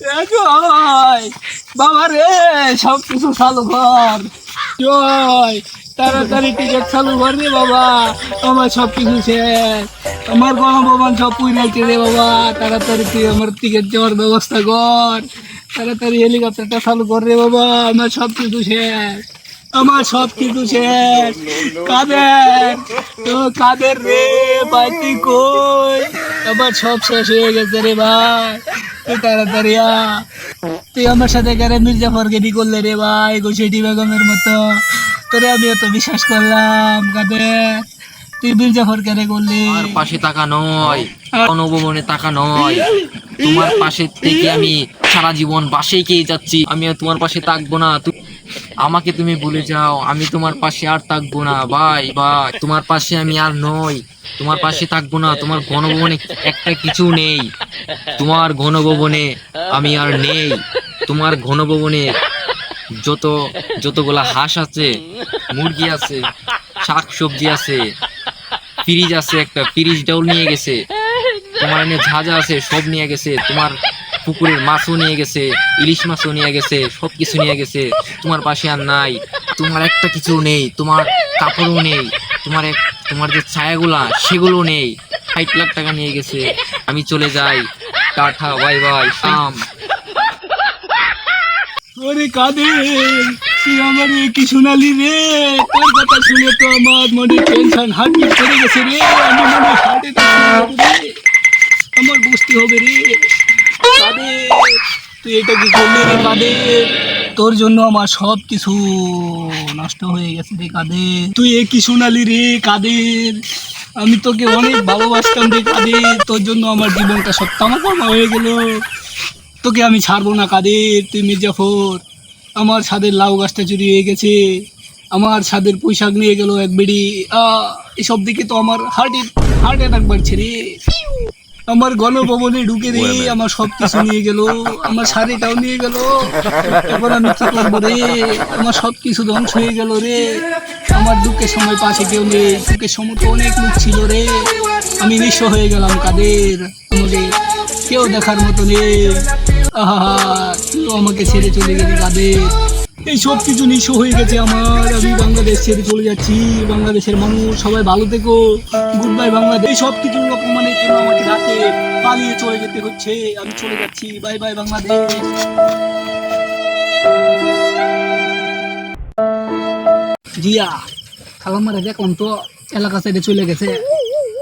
জয়। বাবা রে সব কিছু চালু কর। জয়। তাড়াতাড়ি টিকিট চালু কর রে বাবা। আমার সব কিছু শেষ। আমার গণভবন সব পুরাইছে রে বাবা। তাড়াতাড়ি তুই আমার টিকিট যাওয়ার ব্যবস্থা কর। তাড়াতাড়ি হেলিকপ্টারটা চালু কর রে বাবা। আমার সব কিছু শেষ। আমার সব কিছু শেষ। কাদের? তো কাদের রে? ভাই, তুই কই? আমার সব শেষ হয়ে গেছে রে ভাই। তাড়াতাড়ি তুই আমার সাথে করলে রে ভাই? বেগমের মতো। তোরে আমি এত বিশ্বাস করলাম, কাদের? তুই মির্জাফর কেন করলি? আর পাশে টাকা নয় গণভবনে টাকা নয়। তোমার পাশে থেকে আমি সারা জীবন বাসে খেয়ে যাচ্ছি আমি তোমার পাশে থাকব না। তু- আমাকে তুমি ভুলে যাও, আমি তোমার পাশে আর থাকব না। ভাই ভাই, তোমার পাশে আমি আর নই। তোমার পাশে থাকব না, তোমার গণভবনে একটা কিছু নেই। তোমার ঘনভবনে আমি আর নেই। তোমার ঘনভবনে যত, যতগুলা হাঁস আছে, মুরগি আছে শাক সবজি আছে, ফ্রিজ আছে একটা ফ্রিজ ডাউল নিয়ে গেছে। তোমার এনে ঝাঁঝা আছে, সব নিয়ে গেছে। তোমার পুকুরের মাছও নিয়ে গেছে, ইলিশ মাছও নিয়ে গেছে সব কিছু নিয়ে গেছে। তোমার পাশে আর নাই, তোমার একটা কিছু নেই, তোমার কাপড়ও নেই, তোমার এক, তোমার যে ছায়াগুলা, সেগুলো নেই। ষাট লাখ টাকা নিয়ে গেছে, আমি চলে যাই। টাটা, বাই বাই শাম ওরে তুই আমার কি রে। তোর কথা শুনে তো আমার মনে টেনশন গেছে রে। আমি মনে আমার বুঝতে হবে রে। তুই এটা কি করলি রে কাদের তোর জন্য আমার সব কিছু নষ্ট হয়ে গেছে রে কাদের? তুই এ কি শোনালি রে কাদের? আমি তোকে অনেক ভালোবাসতাম রে কাদের। তোর জন্য আমার জীবনটা সত্যামা হয়ে গেল। তোকে আমি ছাড়বো না কাদের, তুই মির্জাফর। আমার ছাদের লাউ গাছটা চুরি হয়ে গেছে। আমার ছাদের পোশাক নিয়ে গেল এক বেড়ি। এসব দিকে তো আমার হার্টে হার্ট অ্যাটাক বাড়ছে রে। আমার গণভবনে ঢুকে রে আমার সব কিছু নিয়ে গেল আমার শাড়িটাও নিয়ে গেল। এখন আমি কি করব রে? আমার সব কিছু ধ্বংস হয়ে গেল রে। আমার দুঃখের সময় পাশে কেউ নেই দুঃখের সময় তো অনেক লোক ছিল রে। আমি নিঃস্ব হয়ে গেলাম কাদের? আমাদের কেউ দেখার মতো নেই। আহা তুইও আমাকে ছেড়ে চলে গেলি কাদের? এই সব কিছু নিঃস্ব হয়ে গেছে আমার। আমি বাংলাদেশ ছেড়ে চলে যাচ্ছি। বাংলাদেশের মানুষ সবাই ভালো থেকো। Good bye Bangladesh. এই সব কিছু অপমানের জন্য আমাকে পালিয়ে চলে যেতে হচ্ছে। আমি চলে যাচ্ছি। Bye bye Bangladesh. জিয়া খালামারে দেখলাম তো এলাকা সাইডে চলে গেছে।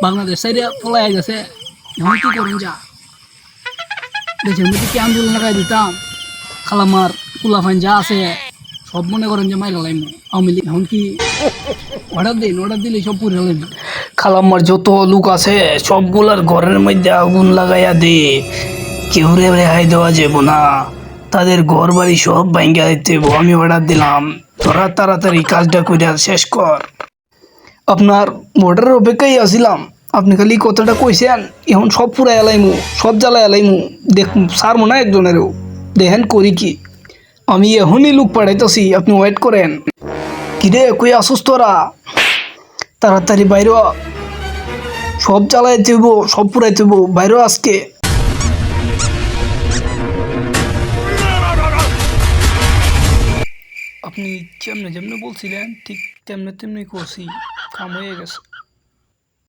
বাংলাদেশ সাইডে পলাই গেছে। এখন কি করুন যা? দেশের মধ্যে কি আন্দোলন লাগাই দিতাম? খালামার কুলাফাইন যা আছে, সব মনে করেন যে মাইলা আওয়ামী লীগ এখন কি? অর্ডার দিন, অর্ডার দিলে সব পুরে লাইম খালাম্মার যত লোক আছে, সবগুলার ঘরের মধ্যে আগুন লাগাইয়া দে। কেউ রে রেহাই দেওয়া যাব না। তাদের ঘর বাড়ি সব ভাঙ্গা দিতে আমি অর্ডার দিলাম। তোরা তাড়াতাড়ি কাজটা করে শেষ কর। আপনার বর্ডারের অপেক্ষায় আসিলাম আপনি খালি কথাটা কইছেন, এখন সব পুরা এলাইমু সব জ্বালা এলাইমু দেখ সারমো না একজনেরও। দেখেন করি কি। আমি এখনই লোক পাঠাইতেছি, আপনি ওয়েট করেন। কিরে, কই আসুস তোরা? তাড়াতাড়ি বাইর। সব চালাই দেব, সব পুরাই দেব। বাইর আজকে। আপনি যেমনে যেমনে বলছিলেন, ঠিক তেমনি তেমনি করছি। কাম হয়ে গেছে।